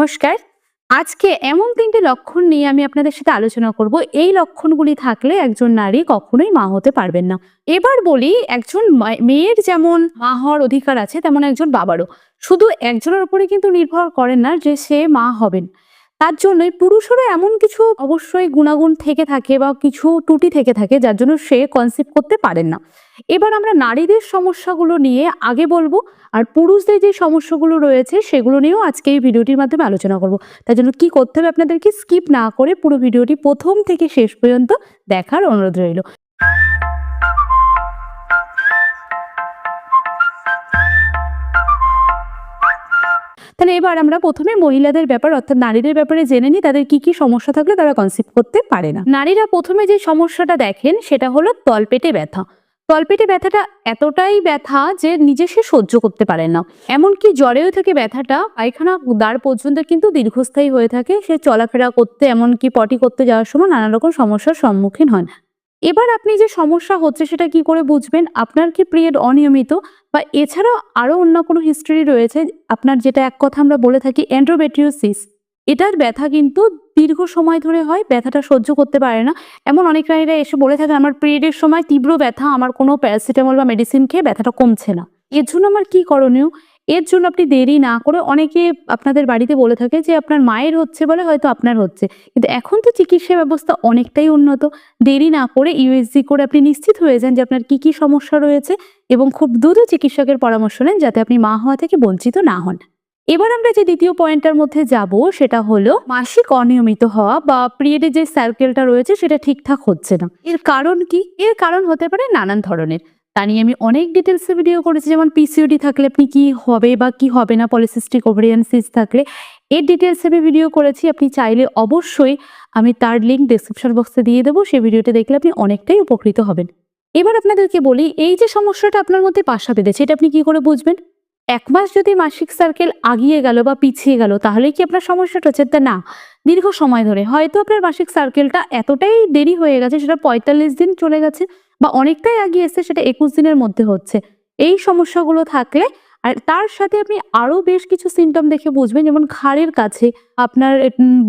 নমস্কার। আজকে এমন তিনটি লক্ষণ নিয়ে আমি আপনাদের সাথে আলোচনা করব। এই লক্ষণগুলি থাকলে একজন নারী কখনোই মা হতে পারবেন না। এবার বলি, একজন মেয়ের যেমন মা হওয়ার অধিকার আছে, তেমন একজন বাবারও। শুধু একজনের উপরে কিন্তু নির্ভর করেন না যে সে মা হবেন। তার জন্যই পুরুষেরও এমন কিছু অবশ্যই গুণাগুণ থেকে থাকে বা কিছু ত্রুটি থেকে থাকে যার জন্য সে কনসেপ্ট করতে পারেন না। এবার আমরা নারীদের সমস্যাগুলো নিয়ে আগে বলব আর পুরুষদের যে সমস্যাগুলো রয়েছে সেগুলো নিয়েও আজকে এই ভিডিওটির মাধ্যমে আলোচনা করব। তার জন্য কি করতে হবে আপনাদেরকে স্কিপ না করে পুরো ভিডিওটি প্রথম থেকে শেষ পর্যন্ত দেখার অনুরোধ রইল। তাহলে এবার আমরা প্রথমে মহিলাদের ব্যাপার, অর্থাৎ নারীদের ব্যাপারে জেনে নিই, তাদের কি কি সমস্যা থাকলে তারা কনসেপ্ট করতে পারে না। নারীরা প্রথমে যে সমস্যাটা দেখেন, সেটা হলো তলপেটে ব্যথা। তলপেটে ব্যথাটা এতটাই ব্যথা যে নিজে সে সহ্য করতে পারে না। এমনকি জ্বরেও থেকে ব্যথাটা, পায়খানা দ্বার পর্যন্ত কিন্তু দীর্ঘস্থায়ী হয়ে থাকে। সে চলাফেরা করতে, এমনকি পটি করতে যাওয়ার সময় নানা রকম সমস্যার সম্মুখীন হন এবার আপনি যে সমস্যা হচ্ছে সেটা কি করে বুঝবেন? আপনার কি পিরিয়ড অনিয়মিত? বা এছাড়াও আরও অন্য কোনো হিস্ট্রি রয়েছে? আপনার যেটা এক কথা আমরা বলে থাকি এন্ড্রোমেট্রিওসিস এটার ব্যথা কিন্তু দীর্ঘ সময় ধরে হয়, ব্যথাটা সহ্য করতে পারে না। এমন অনেক নারীরা এসে বলে থাকেন আমার পিরিয়ডের সময় তীব্র ব্যথা, আমার কোনো প্যারাসিটামল বা মেডিসিন খেয়ে ব্যথাটা কমছে না। এর জন্য আমার কি করণীয়? এর জন্য আপনি দেরি না করে অনেকে আপনাদের বাড়িতে বলে থাকে যে আপনার মায়ের হচ্ছে বলে হয়তো আপনার হচ্ছে। কিন্তু এখন তো চিকিৎসা ব্যবস্থা অনেকটাই উন্নত। দেরি না করে ইউএসজি করে আপনি নিশ্চিত হয়ে যান যে আপনার কি কি সমস্যা রয়েছে এবং খুব দ্রুত চিকিৎসকের পরামর্শ নেন যাতে আপনি মা হওয়া থেকে বঞ্চিত না হন। এবার আমরা যে দ্বিতীয় পয়েন্টটার মধ্যে যাব সেটা হলো মাসিক অনিয়মিত হওয়া বা পিরিয়ডের যে সার্কেলটা রয়েছে সেটা ঠিকঠাক হচ্ছে না। এর কারণ কি? এর কারণ হতে পারে নানান ধরনের। তা নিয়ে আমি অনেক ডিটেলসে ভিডিও করেছি। যেমন পিসিওডি থাকলে আপনি কি হবে বা কি হবে না পলিসিস্টিক ওভারিয়ান থাকলে এর ডিটেলসে আমি ভিডিও করেছি। আপনি চাইলে অবশ্যই আমি তার লিঙ্ক ডেসক্রিপশন বক্সে দিয়ে দেবো। সেই ভিডিওটা দেখলে আপনি অনেকটাই উপকৃত হবেন। এবার আপনাদেরকে বলি, এই যে সমস্যাটা আপনার মধ্যে পাশা বেঁধেছে, এটা আপনি কি করে বুঝবেন? এক মাস যদি মাসিক সার্কেল আগিয়ে গেল বা পিছিয়ে গেল, তাহলে কি আপনার সমস্যাটা হচ্ছে? তা না, দীর্ঘ সময় ধরে। হয়তো আপনার মাসিক সার্কেলটা এতটাই দেরি হয়ে গেছে, সেটা পঁয়তাল্লিশ দিন চলে গেছে। বা অনেকটাই আগিয়ে এসছে সেটা একুশ দিনের মধ্যে হচ্ছে। এই সমস্যাগুলো থাকলে আর তার সাথে আপনি আরও বেশ কিছু সিমটম দেখে বুঝবেন, যেমন ঘাড়ের কাছে আপনার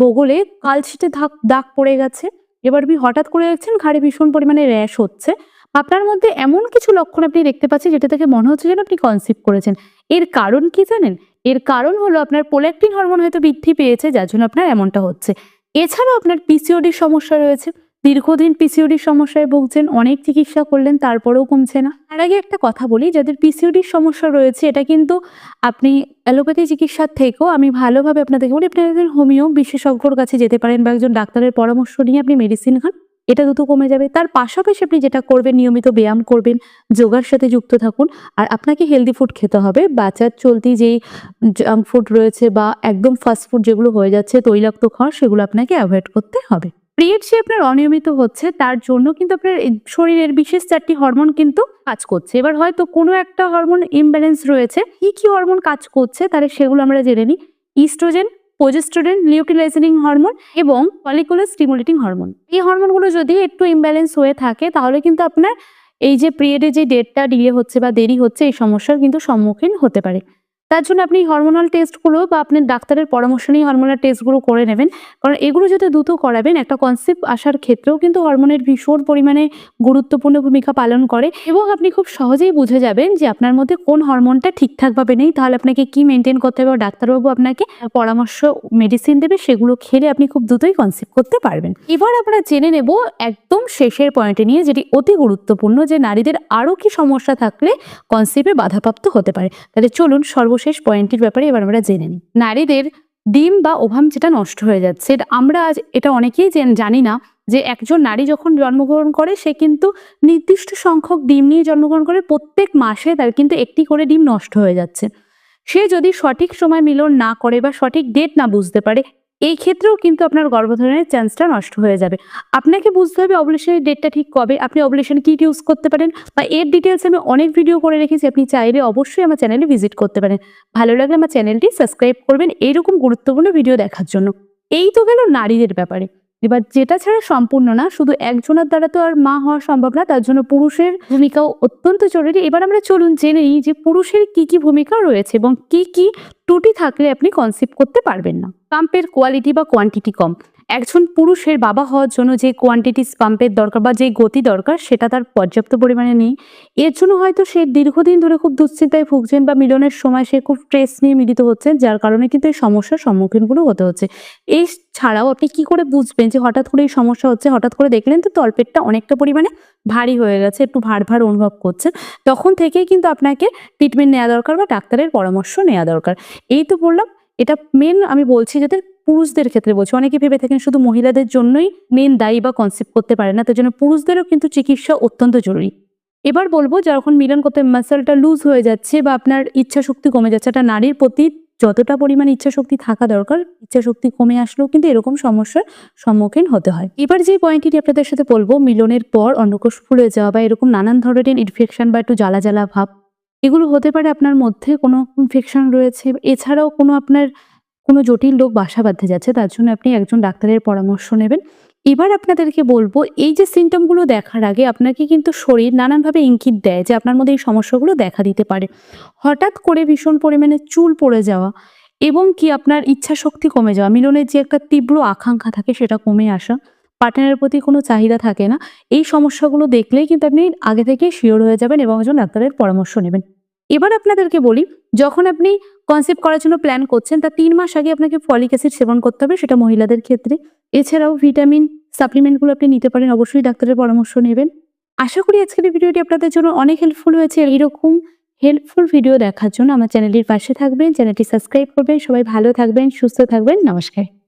বগলে কালছিটে দাগ দাগ পড়ে গেছে। এবার আপনি হঠাৎ করে দেখছেন ঘাড়ে ভীষণ পরিমাণে র্যাশ হচ্ছে। আপনার মধ্যে এমন কিছু লক্ষণ আপনি দেখতে পাচ্ছেন যেটা থেকে মনে হচ্ছে যেন আপনি কনসিভ করেছেন। এর কারণ কি জানেন? এর কারণ হলো আপনার পোল্যাক্টিন হরমোন হয়তো বৃদ্ধি পেয়েছে, যার জন্য আপনার এমনটা হচ্ছে। এছাড়াও আপনার পিসিওডির সমস্যা রয়েছে। দীর্ঘদিন পিসিওডির সমস্যায় ভুগছেন, অনেক চিকিৎসা করলেন, তারপরেও কমছে না। তার আগে একটা কথা বলি, যাদের পিসিওডির সমস্যা রয়েছে, এটা কিন্তু আপনি অ্যালোপ্যাথি চিকিৎসার থেকেও আমি ভালোভাবে আপনাদেরকে বলি আপনি একজন হোমিও বিশেষজ্ঞর কাছে যেতে পারেন বা একজন ডাক্তারের পরামর্শ নিয়ে আপনি মেডিসিন খান, এটা দ্রুত কমে যাবে। তার পাশাপাশি আপনি যেটা করবেন, নিয়মিত ব্যায়াম করবেন, যোগার সাথে যুক্ত থাকুন, আর আপনাকে হেলদি ফুড খেতে হবে। বাচ্চার চলতি যেই জাঙ্ক ফুড রয়েছে বা একদম ফাস্ট ফুড যেগুলো হয়ে যাচ্ছে, তৈলাক্ত খাওয়া, সেগুলো আপনাকে অ্যাভয়েড করতে হবে। পিরিয়ড সে আপনার অনিয়মিত হচ্ছে, তার জন্য কিন্তু আপনার শরীরের বিশেষ চারটি হরমোন কিন্তু কাজ করছে। এবার হয়তো কোনো একটা হরমোন ইমব্যালেন্স রয়েছে, কি কি হরমোন কাজ করছে তাহলে সেগুলো আমরা জেনে নিই। ইস্ট্রোজেন প্রোজেস্টোরেন লিউটিলাইজিং হরমোন এবং ফলিকুলার স্টিমুলেটিং হরমোন এই হরমোনগুলো যদি একটু ইমব্যালেন্স হয়ে থাকে, তাহলে কিন্তু আপনার এই যে পিরিয়ডে যে ডেটটা ডিলে হচ্ছে বা দেরি হচ্ছে, এই সমস্যার কিন্তু সম্মুখীন হতে পারে। তার জন্য আপনি হরমোনাল টেস্টগুলো বা আপনার ডাক্তারের পরামর্শ নিয়ে হরমোনাল টেস্টগুলো করে নেবেন। কারণ এগুলো যাতে দ্রুত করাবেন, একটা কনসেপ্ট আসার ক্ষেত্রেও কিন্তু হরমোনের ভীষণ পরিমাণে গুরুত্বপূর্ণ ভূমিকা পালন করে এবং আপনি খুব সহজেই বুঝে যাবেন যে আপনার মধ্যে কোন হরমোনটা ঠিকঠাকভাবে নেই। তাহলে আপনাকে কি মেনটেন করতে হবে ডাক্তারবাবু আপনাকে পরামর্শ মেডিসিন দেবে সেগুলো খেলে আপনি খুব দ্রুতই কনসেপ্ট করতে পারবেন। এবার আমরা জেনে নেব একদম শেষের পয়েন্টে নিয়ে যেটি অতি গুরুত্বপূর্ণ যে নারীদের আরও কি সমস্যা থাকলে কনসেপ্টে বাধাপ্রাপ্ত হতে পারে। তাহলে চলুন সর্বশেষ পয়েন্টটির ব্যাপারে এবার আমরা জেনে নিই। নারীদের ডিম বা ওভাম যেটা নষ্ট হয়ে যাচ্ছে আমরা আজ এটা অনেকেই জানি না যে একজন নারী যখন জন্মগ্রহণ করে, সে কিন্তু নির্দিষ্ট সংখ্যক ডিম নিয়ে জন্মগ্রহণ করে, প্রত্যেক মাসে তার কিন্তু একটি করে ডিম নষ্ট হয়ে যাচ্ছে। সে যদি সঠিক সময় মিলন না করে বা সঠিক ডেট না বুঝতে পারে এই ক্ষেত্রেও কিন্তু আপনার গর্ভধারণের চান্সটা নষ্ট হয়ে যাবে। আপনাকে বুঝতে হবে অবলেশনের ডেটটা ঠিক কবে, আপনি অবলেশন কিট ইউজ করতে পারেন বা এর ডিটেলস আমি অনেক ভিডিও করে রেখেছি, আপনি চাইলে অবশ্যই আমার চ্যানেলে ভিজিট করতে পারেন। ভালো লাগলে আমার চ্যানেলটি সাবস্ক্রাইব করবেন এইরকম গুরুত্বপূর্ণ ভিডিও দেখার জন্য। এই তো গেল নারীদের ব্যাপারে। এবার যেটা ছাড়া সম্পূর্ণ না, শুধু একজনের দ্বারা তো আর মা হওয়া সম্ভব না, তার জন্য পুরুষের ভূমিকাও অত্যন্ত জরুরি। এবার আমরা চলুন জেনে নিই যে পুরুষের কি কি ভূমিকা রয়েছে এবং কি কি ত্রুটি থাকলে আপনি কনসিভ করতে পারবেন না। পাম্পের কোয়ালিটি বা কোয়ান্টিটি কম। একজন পুরুষের বাবা হওয়ার জন্য যে কোয়ান্টিটি পাম্পের দরকার বা যে গতি দরকার, সেটা তার পর্যাপ্ত পরিমাণে নেই। এর জন্য হয়তো সে দীর্ঘদিন ধরে খুব দুশ্চিন্তায় ভুগছেন বা মিলনের সময় সে খুব স্ট্রেস নিয়ে মিলিত হচ্ছেন, যার কারণে কিন্তু এই সমস্যার সম্মুখীনগুলো হতে হচ্ছে। এই ছাড়াও আপনি কি করে বুঝবেন যে হঠাৎ করে এই সমস্যা হচ্ছে? হঠাৎ করে দেখলেন তো তলপেটটা অনেকটা পরিমাণে ভারী হয়ে গেছে, একটু ভার ভার অনুভব করছেন। তখন থেকেই কিন্তু আপনাকে ট্রিটমেন্ট নেওয়া দরকার বা ডাক্তারের পরামর্শ নেওয়া দরকার। এই তো বললাম, এটা মেন আমি বলছি যাদের পুরুষদের ক্ষেত্রে বলছি অনেকে ভেবে থাকেন শুধু মহিলাদের জন্যই মেন দায়ী বা কনসেপ্ট করতে পারে না, তার জন্য পুরুষদেরও কিন্তু চিকিৎসা অত্যন্ত জরুরি। এবার বলব যখন মিলন করতে মাসেলটা লুজ হয়ে যাচ্ছে বা আপনার ইচ্ছা শক্তি কমে যাচ্ছে, একটা নারীর প্রতি যতটা পরিমাণ ইচ্ছা শক্তি থাকা দরকার ইচ্ছা শক্তি কমে আসলেও কিন্তু এরকম সমস্যার সম্মুখীন হতে হয়। এবার যে পয়েন্টটি আপনাদের সাথে বলব, মিলনের পর অন্নকোষ ফুলে যাওয়া বা এরকম নানান ধরনের ইনফেকশন বা একটু জ্বালা জ্বালা ভাব, এগুলো হতে পারে আপনার মধ্যে কোনো ইনফেকশন রয়েছে, এছাড়াও কোনো আপনার কোনো জটিল রোগ বাসা বাঁধতে যাচ্ছে, তার জন্য আপনি একজন ডাক্তারের পরামর্শ নেবেন। এবার আপনাদেরকে বলব, এই যে সিমটমগুলো দেখার আগে আপনাকে কিন্তু শরীর নানানভাবে ইঙ্গিত দেয় যে আপনার মধ্যে এই সমস্যাগুলো দেখা দিতে পারে। হঠাৎ করে ভীষণ পরিমাণে চুল পড়ে যাওয়া এবং কি আপনার ইচ্ছা শক্তি কমে যাওয়া, মিলনের যে একটা তীব্র আকাঙ্ক্ষা থাকে সেটা কমে আসা পার্টনারের প্রতি কোনো চাহিদা থাকে না, এই সমস্যাগুলো দেখলেই কিন্তু আপনি আগে থেকে শিওর হয়ে যাবেন এবং একজন ডাক্তারের পরামর্শ নেবেন। এবার আপনাদেরকে বলি, যখন আপনি কনসেপ্ট করার জন্য প্ল্যান করছেন তার তিন মাস আগে আপনাকে ফলিক অ্যাসিড সেবন করতে হবে, সেটা মহিলাদের ক্ষেত্রে। এছাড়াও ভিটামিন সাপ্লিমেন্টগুলো আপনি নিতে পারেন, অবশ্যই ডাক্তারের পরামর্শ নেবেন। আশা করি আজকের ভিডিওটি আপনাদের জন্য অনেক হেল্পফুল হয়েছে। এরকম হেল্পফুল ভিডিও দেখার জন্য আমার চ্যানেলটির পাশে থাকবেন চ্যানেলটি সাবস্ক্রাইব করবেন। সবাই ভালো থাকবেন, সুস্থ থাকবেন। নমস্কার।